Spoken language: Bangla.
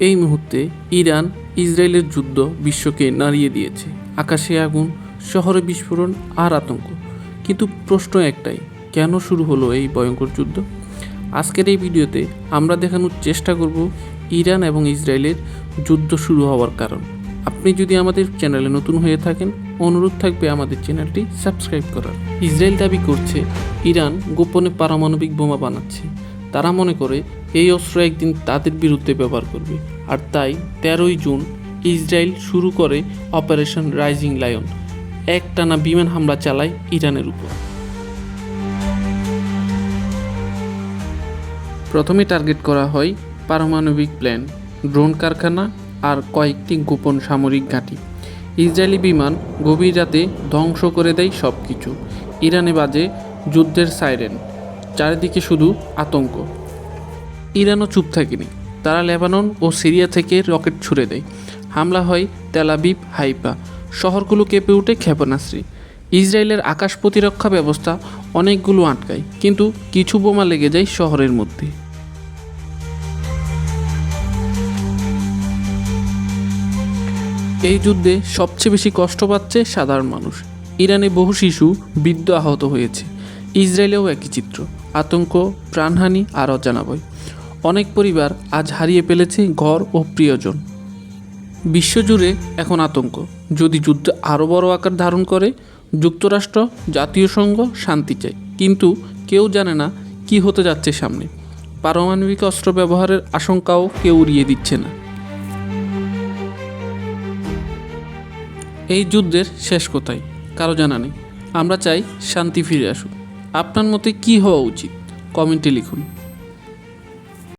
এই মুহূর্তে ইরান ইসরায়েলের যুদ্ধ বিশ্বকে নাড়িয়ে দিয়েছে। আকাশে আগুন, শহরে বিস্ফোরণ আর আতঙ্ক। কিন্তু প্রশ্ন একটাই, কেন শুরু হলো এই ভয়ঙ্কর যুদ্ধ? আজকের এই ভিডিওতে আমরা দেখানোর চেষ্টা করব ইরান এবং ইসরায়েলের যুদ্ধ শুরু হওয়ার কারণ। আপনি যদি আমাদের চ্যানেলে নতুন হয়ে থাকেন, অনুরোধ থাকবে আমাদের চ্যানেলটি সাবস্ক্রাইব করার। ইসরায়েল দাবি করছে, ইরান গোপনে পারমাণবিক বোমা বানাচ্ছে। তারা মনে করে এই অস্ত্র একদিন তাদের বিরুদ্ধে ব্যবহার করবে। আর তাই তেরোই জুন ইসরায়েল শুরু করে অপারেশন রাইজিং লায়ন, একটানা বিমান হামলা চালায় ইরানের উপর। প্রথমে টার্গেট করা হয় পারমাণবিক প্ল্যান ড্রোন কারখানা আর কয়েকটি গোপন সামরিক ঘাঁটি। ইসরায়েলি বিমান গভীর রাতে ধ্বংস করে দেয় সব কিছু ইরানে বাজে যুদ্ধের সাইরেন। চারিদিকে শুধু আতঙ্ক। ইরানও চুপ থাকেনি। তারা লেবানন ও সিরিয়া থেকে রকেট ছুড়ে দেয়। হামলা হয় তেলাবিব হাইপা শহরগুলো কেঁপে উঠে ক্ষেপণাস্ত্রী। ইসরায়েলের আকাশ প্রতিরক্ষা ব্যবস্থা অনেকগুলো আটকায়, কিন্তু কিছু বোমা লেগে যায় শহরের মধ্যে। এই যুদ্ধে সবচেয়ে বেশি কষ্ট পাচ্ছে সাধারণ মানুষ। ইরানে বহু শিশু বৃদ্ধ আহত হয়েছে। ইসরায়েলেও একই চিত্র, আতঙ্ক, প্রাণহানি আর অজানা অনেক পরিবার আজ হারিয়ে ফেলেছে ঘর ও প্রিয়জন। বিশ্বজুড়ে এখন আতঙ্ক। যদি যুদ্ধ আরও বড় আকার ধারণ করে, যুক্তরাষ্ট্র, জাতীয় সংঘ শান্তি চায়। কিন্তু কেউ জানে না কি হতে যাচ্ছে সামনে। পারমাণবিক অস্ত্র ব্যবহারের আশঙ্কাও কেউ উড়িয়ে দিচ্ছে না। এই যুদ্ধের শেষ কোথায়? কারও জানা নেই। আমরা চাই শান্তি ফিরে আসুক। আপনার মতে কি হওয়া উচিত? কমেন্টে লিখুন।